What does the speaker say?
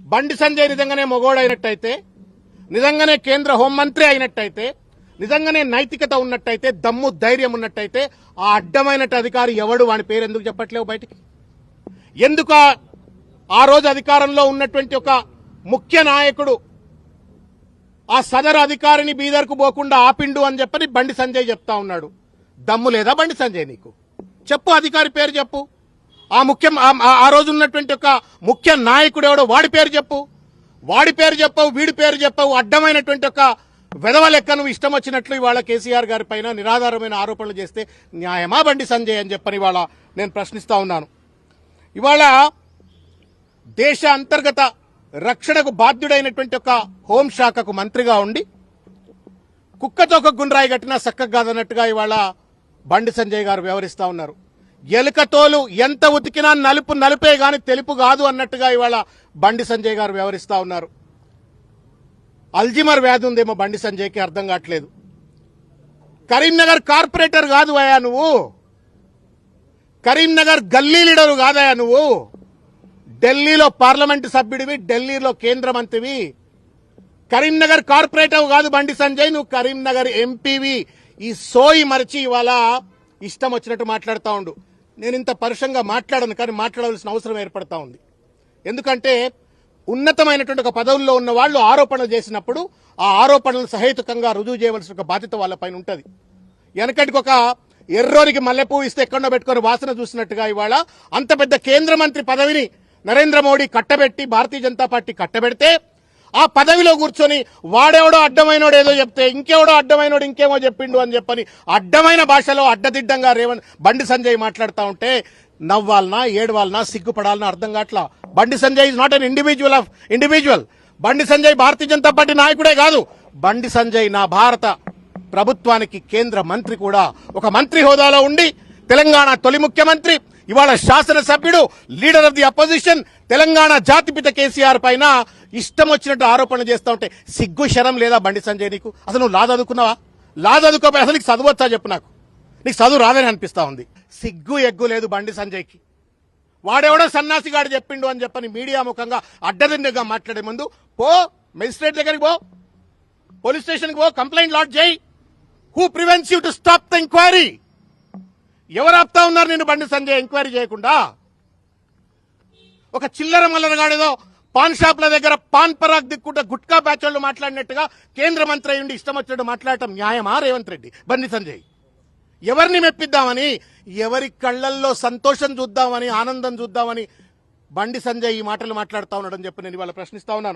బండి సంజయ్ నిజంగానే మొగోడైనట్టయితే నిజంగానే కేంద్ర హోంమంత్రి అయినట్టయితే నిజంగానే నైతికత ఉన్నట్టయితే దమ్ము ధైర్యం ఉన్నట్టయితే ఆ అడ్డమైన అధికారి ఎవడు? వాని పేరు ఎందుకు చెప్పట్లేవు బయటికి? ఎందుకు ఆ- రోజు అధికారంలో ఉన్నటువంటి ఒక ముఖ్య నాయకుడు ఆ సదరు అధికారిని బీదర్కు పోకుండా ఆపిండు అని చెప్పని బండి సంజయ్ చెప్తా ఉన్నాడు. దమ్ము లేదా బండి సంజయ్ నీకు? చెప్పు అధికారి పేరు చెప్పు. ఆ ముఖ్య ఆ- రోజు ఉన్నటువంటి ఒక ముఖ్య నాయకుడు ఎవడో వాడి పేరు చెప్పు. వాడి పేరు చెప్పవు వీడి పేరు చెప్పవు అడ్డమైనటువంటి ఒక వెధవ లెక్క నువ్వు ఇష్టం వచ్చినట్లు ఇవాళ కేసీఆర్ గారి పైన నిరాధారమైన ఆరోపణలు చేస్తే న్యాయమా బండి సంజయ్ అని చెప్పని ఇవాళ నేను ప్రశ్నిస్తా ఉన్నాను. ఇవాళ దేశ అంతర్గత రక్షణకు బాధ్యుడైనటువంటి ఒక హోంశాఖకు మంత్రిగా ఉండి కుక్కతో ఒక గుండ్రాయి కట్టినా చక్కగా కాదన్నట్టుగా ఇవాళ బండి సంజయ్ గారు వ్యవహరిస్తా ఉన్నారు. ఎలుకతోలు ఎంత ఉతికినా నలుపు నలుపే గాని తెలుపు కాదు అన్నట్టుగా ఇవాళ బండి సంజయ్ గారు వ్యవహరిస్తా ఉన్నారు. అల్జిమర్ వ్యాధి ఉందేమో బండి సంజయ్కి అర్థం కావట్లేదు. కరీంనగర్ కార్పొరేటర్ కాదు అయ్యా నువ్వు. కరీంనగర్ గల్లీ లీడరు కాదయా నువ్వు. ఢిల్లీలో పార్లమెంటు సభ్యుడివి ఢిల్లీలో కేంద్ర మంత్రివి. కరీంనగర్ కార్పొరేటర్ కాదు బండి సంజయ్ నువ్వు కరీంనగర్ ఎంపీవి. ఈ సోయి మరిచి ఇవాళ ఇష్టం వచ్చినట్టు మాట్లాడుతూ ఉండు. నేను ఇంత పరుషంగా మాట్లాడను కానీ మాట్లాడవలసిన అవసరం ఏర్పడతా ఉంది. ఎందుకంటే ఉన్నతమైనటువంటి ఒక పదవుల్లో ఉన్న వాళ్ళు ఆరోపణలు చేసినప్పుడు ఆ ఆరోపణలు సహేతుకంగా రుజువు చేయవలసిన ఒక బాధ్యత వాళ్ళపైన ఉంటుంది. వెనకటికి ఒక ఎర్రోనికి మల్లెపూ ఇస్తే ఎక్కడో పెట్టుకొని వాసన చూసినట్టుగా ఇవాళ అంత పెద్ద కేంద్ర మంత్రి పదవిని నరేంద్ర మోడీ కట్టబెట్టి భారతీయ జనతా పార్టీ కట్టబెడితే ఆ పదవిలో కూర్చొని వాడెవడో అడ్డమైనోడు ఏదో చెప్తే ఇంకెవడో అడ్డమైనోడు ఇంకేమో చెప్పిండు అని చెప్పని అడ్డమైన భాషలో అడ్డదిడ్డంగా రేవన్ బండి సంజయ్ మాట్లాడుతూ ఉంటే నవ్వాలనా ఏడవాలనా సిగ్గుపడాలనా అర్థం కావట్లా? Bandi Sanjay is not an individual of individual Bandi Sanjay Bharatiya Janata party నాయకుడే కాదు. బండి సంజయ్ నా భారత ప్రభుత్వానికి కేంద్ర మంత్రి కూడా. ఒక మంత్రి హోదాలో ఉండి తెలంగాణ తొలి ముఖ్యమంత్రి ఇవాళ శాసనసభ్యుడు leader of the opposition Telangana జాతిపిత కేసీఆర్ పైన ఇష్టం వచ్చినట్టు ఆరోపణలు చేస్తా ఉంటే సిగ్గు శరం లేదా బండి సంజయ్ నీకు? అసలు నువ్వు లా చదువుకున్నావా లా చదువుకోపోయి అసలు నీకు చదువచ్చా చెప్పు నాకు? నీకు చదువు రాదని అనిపిస్తా ఉంది. సిగ్గు ఎగ్గు లేదు బండి సంజయ్కి. వాడెవడో సన్నాసిగాడు చెప్పిండు అని చెప్పని మీడియా ముఖంగా అడ్డదిండగా మాట్లాడే ముందు పో మెజిస్ట్రేట్ దగ్గరికి పో పోలీస్ స్టేషన్కి పో కంప్లైంట్ లాడ్జ్ చేయి. Who prevents you to stop the enquiry? ఎవరు ఆపుతా ఉన్నారు నేను బండి సంజయ్ ఎంక్వైరీ చేయకుండా? ఒక చిల్లర మల్లరగాడేదో పాన్ షాప్ల దగ్గర పాన్ పరాగ్ దిక్కుంటే గుట్కా బ్యాచ్ వాళ్ళు మాట్లాడినట్టుగా కేంద్ర మంత్రి అయ్యుండి ఇష్టం వచ్చినట్టు మాట్లాడటం న్యాయమా రేవంత్ రెడ్డి? బండి సంజయ్. ఎవరిని మెప్పిద్దామని ఎవరి కళ్ళల్లో సంతోషం చూద్దామని ఆనందం చూద్దామని బండి సంజయ్ ఈ మాటలు మాట్లాడుతా ఉన్నాడని చెప్పి నేను ఇవాళ ప్రశ్నిస్తా ఉన్నాను.